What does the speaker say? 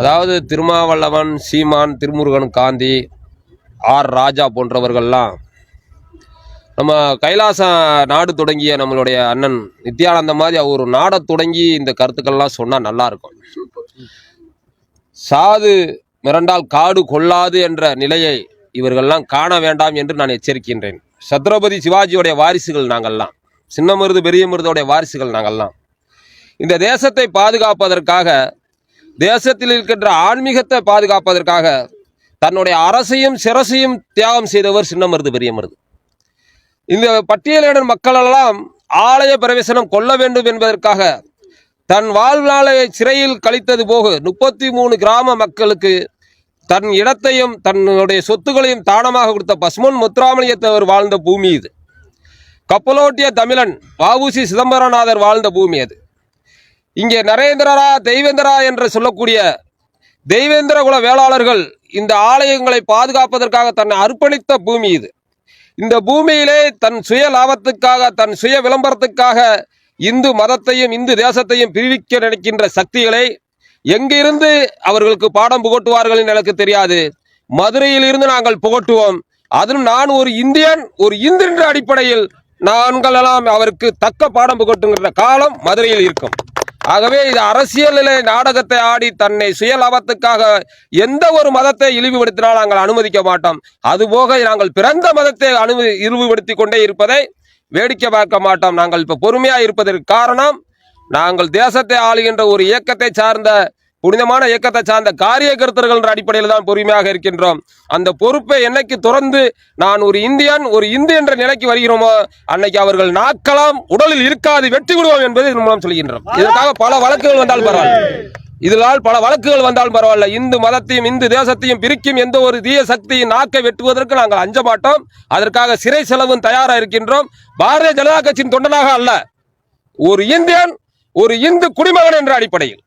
அதாவது திருமாவளவன் சீமான் திருமுருகன் காந்தி ஆர். ராஜா போன்றவர்கள்லாம் நம்ம கைலாச நாடு தொடங்கிய நம்மளுடைய அண்ணன் நித்யானந்த மாதிரி அவர் நாடை தொடங்கி இந்த கருத்துக்கள்லாம் சொன்னால் நல்லாயிருக்கும் சாது மிரண்டால் காடு கொள்ளாது என்ற நிலையை இவர்கள்லாம் காண வேண்டாம் என்று நான் எச்சரிக்கின்றேன். சத்ரபதி சிவாஜியோடைய வாரிசுகள் நாங்கள்லாம் சின்ன மருது பெரிய மருதோடைய வாரிசுகள் நாங்கள்லாம். இந்த தேசத்தை பாதுகாப்பதற்காக தேசத்தில் இருக்கின்ற ஆன்மீகத்தை பாதுகாப்பதற்காக தன்னுடைய அரசையும் சிரசையும் தியாகம் செய்தவர் சின்ன மருது பெரிய மருது இந்த பட்டியலின மக்களெல்லாம் ஆலய பிரவேசனம் கொள்ள வேண்டும் என்பதற்காக தன் வாழ்நாளை சிறையில் கழித்தது போக முப்பத்தி மூணு கிராம மக்களுக்கு தன் இடத்தையும் தன்னுடைய சொத்துக்களையும் தானமாக கொடுத்த பசுமன் முத்துராமலிங்கத்தவர் வாழ்ந்த பூமி இது. கப்பலோட்டிய தமிழன் வாவுசி சிதம்பரநாதர் வாழ்ந்த பூமி அது. இங்கே நரேந்திரரா தெய்வேந்திரா என்று சொல்லக்கூடிய தெய்வேந்திர குல வேளாளர்கள் இந்த ஆலயங்களை பாதுகாப்பதற்காக தன்னை அர்ப்பணித்த பூமி இது. இந்த பூமியிலே தன் சுய லாபத்துக்காக தன் சுய விளம்பரத்துக்காக இந்து மதத்தையும் இந்து தேசத்தையும் பிரிவிக்க நினைக்கின்ற சக்திகளை எங்கிருந்து அவர்களுக்கு பாடம் புகட்டுவார்கள் என்று எனக்கு தெரியாது. மதுரையில் இருந்து நாங்கள் புகட்டுவோம். அதிலும் நான் ஒரு இந்தியன் ஒரு இந்து என்ற அடிப்படையில் நாங்கள் எல்லாம் அவருக்கு தக்க பாடம் புகட்டுங்கிற காலம் மதுரையில் இருக்கும். ஆகவே இது அரசியலிலே நாடகத்தை ஆடி தன்னை சுய லாபத்துக்காக எந்த ஒரு மதத்தை இழிவுபடுத்தினால் நாங்கள் அனுமதிக்க மாட்டோம். அதுபோக நாங்கள் பிறந்த மதத்தை அனுமதி இழிவுபடுத்தி கொண்டே இருப்பதை வேடிக்கை பார்க்க மாட்டோம். நாங்கள் இப்போ பொறுமையாக இருப்பதற்கு காரணம் நாங்கள் தேசத்தை ஆளுகின்ற ஒரு இயக்கத்தை சார்ந்த புனிதமான இயக்கத்தை சார்ந்த காரியகர்த்தர்கள் என்ற அடிப்படையில் தான் பொறுமையாக இருக்கின்றோம். அந்த பொறுப்பை என்னைக்கு துறந்து நான் ஒரு இந்தியன் ஒரு இந்து என்ற நிலைக்கு வருகிறோமோ அன்னைக்கு அவர்கள் நாக்கலாம் உடலில் இருக்காது வெட்டி விடுவோம் என்பதை இதன் மூலம் சொல்கின்றோம். இதற்காக பல வழக்குகள் வந்தால் பரவாயில்ல. இதனால் பல வழக்குகள் வந்தாலும் பரவாயில்ல. இந்து மதத்தையும் இந்து தேசத்தையும் பிரிக்கும் எந்த ஒரு தீய சக்தியின் நாக்கை வெட்டுவதற்கு நாங்கள் அஞ்ச மாட்டோம். அதற்காக சிறை செலவும் தயாராக இருக்கின்றோம். பாரதிய ஜனதா கட்சியின் தொண்டனாக அல்ல ஒரு இந்தியன் ஒரு இந்து குடிமகன் என்ற அடிப்படையில்.